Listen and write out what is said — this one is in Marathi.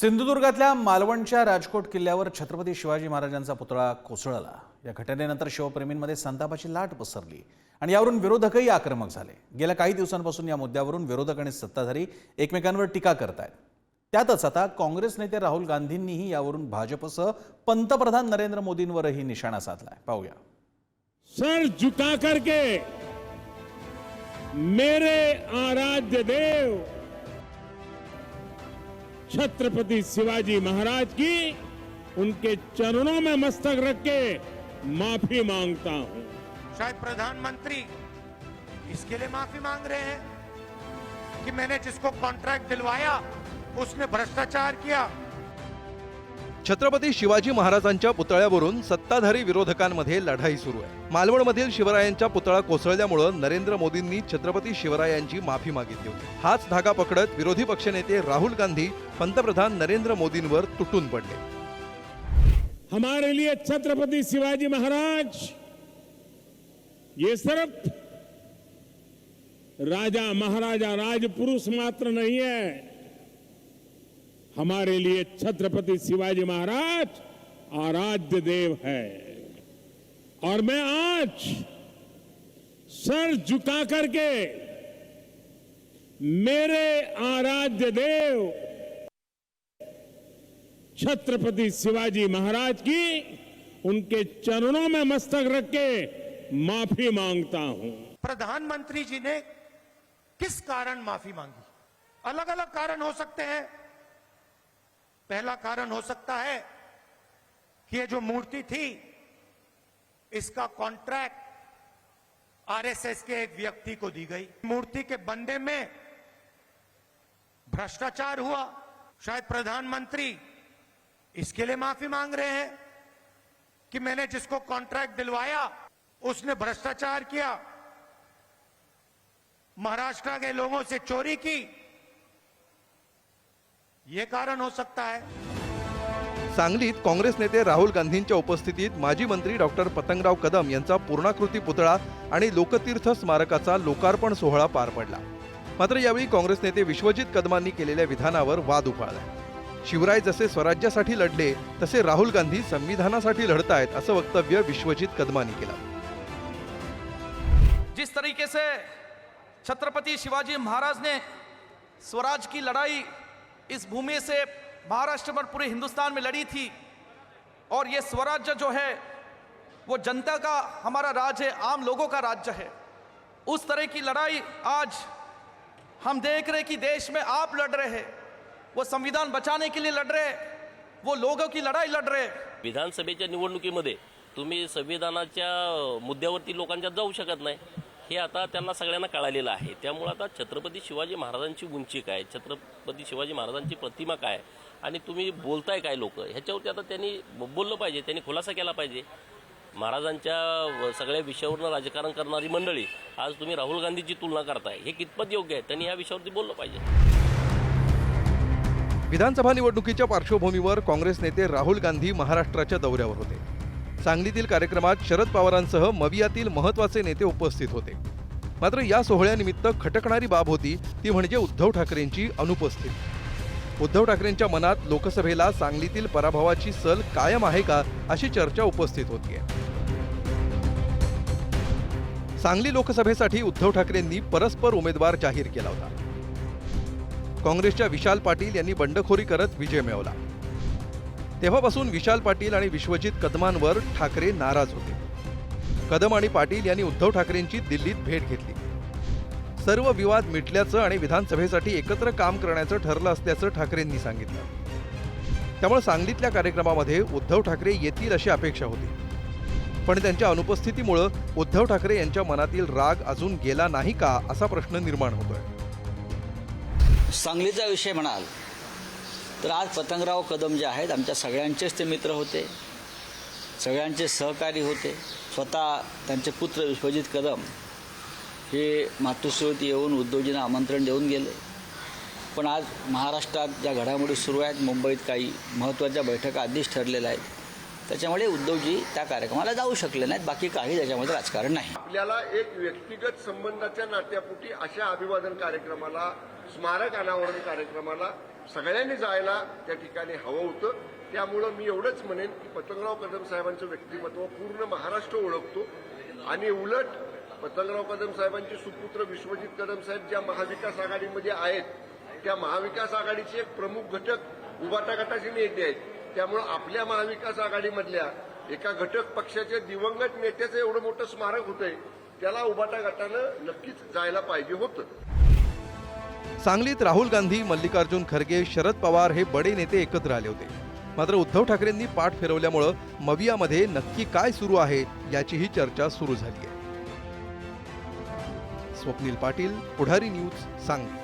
सिंधुदुर्गातल्या मालवणच्या राजकोट किल्ल्यावर छत्रपती शिवाजी महाराजांचा पुतळा कोसळला. या घटनेनंतर शिवप्रेमींमध्ये संतापाची लाट पसरली आणि यावरून विरोधकही आक्रमक झाले. गेल्या काही दिवसांपासून या मुद्द्यावरून विरोधक आणि सत्ताधारी एकमेकांवर टीका करतायत. त्यातच आता काँग्रेस नेते राहुल गांधींनीही यावरून भाजपसह पंतप्रधान नरेंद्र मोदींवरही निशाणा साधलाय. पाहूया. सर झुका करके मेरे आराध्य देव छत्रपति शिवाजी महाराज की उनके चरणों में मस्तक रख के माफ़ी माँगता हूँ। शायद प्रधानमंत्री इसके लिए माफ़ी मांग रहे हैं कि मैंने जिसको कॉन्ट्रैक्ट दिलवाया, उसने भ्रष्टाचार किया। छत्रपती शिवाजी महाराजांच्या पुतळ्यावरून सत्ताधारी विरोधकांमध्ये लढाई सुरू आहे. मालवणमधील शिवरायांच्या पुतळा कोसळल्यामुळं नरेंद्र मोदींनी छत्रपती शिवरायांची माफी मागितली होती. हाच धागा पकडत विरोधी पक्षनेते राहुल गांधी पंतप्रधान नरेंद्र मोदींवर तुटून पडले. हमारे लिए छत्रपती शिवाजी महाराज ये सिर्फ राजा महाराजा राजपुरुष मात्र नहीं है हमारे लिए छत्रपति शिवाजी महाराज आराध्य देव है। और मैं आज सर झुका करके मेरे आराध्य देव छत्रपति शिवाजी महाराज की उनके चरणों में मस्तक रख के माफ़ी माँगता हूँ। प्रधानमंत्री जी ने किस कारण माफ़ी मांगी? अलग अलग कारण हो सकते हैं। पहला कारण हो सकता है कि ये जो मूर्ति थी, इसका कॉन्ट्रैक्ट आरएसएस के एक व्यक्ति को दी गई। मूर्ति के बंदे में भ्रष्टाचार हुआ। शायद प्रधानमंत्री इसके लिए माफ़ी मांग रहे हैं कि मैंने जिसको कॉन्ट्रैक्ट दिलवाया, उसने भ्रष्टाचार किया। महाराष्ट्र के लोगों से चोरी की। यह कारण हो सकता है। सांगलीत काँग्रेस नेते राहुल गांधींच्या उपस्थितीत माजी मंत्री डॉक्टर पतंगराव कदम यांचा पूर्णाकृती पुतळा आणि लोकतीर्थ स्मारकाचा लोकार्पण सोहळा पार पडला. मात्र यावेळी काँग्रेस नेते विश्वजित कदमांनी केलेल्या विधानावर वाद उफाळला. शिवराय जसे स्वराज्यासाठी लढले तसे राहुल गांधी संविधानासाठी लढतायत असं वक्तव्य विश्वजित कदमांनी केलं. जिस तरीके से छत्रपति शिवाजी महाराज ने स्वराज की लड़ाई इस भूमि से महाराष्ट्र पर पूरे हिंदुस्तान में लड़ी थी। और ये स्वराज्य जो है, वो जनता का, हमारा राज है, आम लोगों का राज्य है। उस तरह की लड़ाई आज हम देख रहे कि देश में आप लड़ रहे हैं। वो संविधान बचाने के लिए लड़ रहे हैं, वो लोगों की लड़ाई लड़ रहे विधानसभेच्या निवडणुकीमध्ये तुम्ही संविधानाच्या मुद्द्यावरती लोकांच्यात जाऊ शकत नाही. हे आता त्यांना सगळ्यांना कळालेलं आहे. त्यामुळं आता छत्रपती शिवाजी महाराजांची उंची काय छत्रपती शिवाजी महाराजांची प्रतिमा काय? आणि तुम्ही बोलताय काय लोक? ह्याच्यावरती आता त्यांनी बोललं पाहिजे. त्यांनी खुलासा केला पाहिजे. महाराजांच्या सगळ्या विषयावरनं राजकारण करणारी मंडळी आज तुम्ही राहुल गांधीची तुलना करताय. हे कितपत योग्य आहे? त्यांनी या विषयावरती बोललं पाहिजे. विधानसभा निवडणुकीच्या पार्श्वभूमीवर काँग्रेस नेते राहुल गांधी महाराष्ट्राच्या दौऱ्यावर होते. सांगलीतील कार्यक्रमात शरद पवारांसह मवियातील महत्त्वाचे नेते उपस्थित होते. मात्र या सोहळ्यानिमित्त खटकणारी बाब होती ती म्हणजे उद्धव ठाकरेंची अनुपस्थिती. उद्धव ठाकरेंच्या मनात लोकसभेला सांगलीतील पराभवाची सल कायम आहे का अशी चर्चा उपस्थित होतीये. सांगली लोकसभेसाठी उद्धव ठाकरेंनी परस्पर उमेदवार जाहीर केला होता. काँग्रेसच्या विशाल पाटील यांनी बंडखोरी करत विजय मिळवला. तेव्हापासून विशाल पाटील आणि विश्वजित कदमांवर ठाकरे नाराज होते. कदम आणि पाटील यांनी उद्धव ठाकरेंची दिल्लीत भेट घेतली. सर्व विवाद मिटल्याचं आणि विधानसभेसाठी एकत्र काम करण्याचं ठरलं असल्याचं ठाकरेंनी सांगितलं. त्यामुळे सांगलीतल्या कार्यक्रमामध्ये उद्धव ठाकरे येतील अशी अपेक्षा होती. पण त्यांच्या अनुपस्थितीमुळं उद्धव ठाकरे यांच्या मनातील राग अजून गेला नाही का असा प्रश्न निर्माण होतोय. सांगलीचा विषय म्हणाल तर आज पतंगराव कदम जे आहेत आमच्या सगळ्यांचेच ते मित्र होते. सगळ्यांचे सहकारी होते. स्वतः त्यांचे पुत्र विश्वजित कदम हे मातृश्रीवरती येऊन उद्योजींना आमंत्रण देऊन गेले. पण आज महाराष्ट्रात ज्या घडामोडी सुरू आहेत मुंबईत काही महत्त्वाच्या बैठका आधीच ठरलेल्या आहेत. त्याच्यामुळे उद्धवजी त्या कार्यक्रमाला जाऊ शकले नाहीत. बाकी काही त्याच्यामध्ये राजकारण नाही. आपल्याला एक व्यक्तिगत संबंधाच्या नात्यापुटी अशा अभिवादन कार्यक्रमाला स्मारक अनावरण कार्यक्रमाला सगळ्यांनी जायला त्या ठिकाणी हवं होतं. त्यामुळं मी एवढंच म्हणेन की पतंगराव कदम साहेबांचं व्यक्तिमत्व पूर्ण महाराष्ट्र ओळखतो. आणि उलट पतंगराव कदम साहेबांचे सुपुत्र विश्वजित कदम साहेब ज्या महाविकास आघाडीमध्ये आहेत त्या महाविकास आघाडीचे एक प्रमुख घटक उबाटा गटाचे नेते आहेत. त्यामुळं आपल्या महाविकास आघाडीमधल्या एका घटक पक्षाच्या दिवंगत नेत्याचं एवढं मोठं स्मारक होतंय त्याला उबाटा गटानं नक्कीच जायला पाहिजे होतं. सांगलीत राहुल गांधी मल्लिकार्जुन खरगे शरद पवार हे बडे नेते एकत्र आले होते. मात्र उद्धव ठाकरेंनी पाठ फिरवल्यामुळं मवियामध्ये नक्की काय सुरू आहे याचीही चर्चा सुरू झाली आहे. स्वप्नील पाटील पुढारी न्यूज सांगली.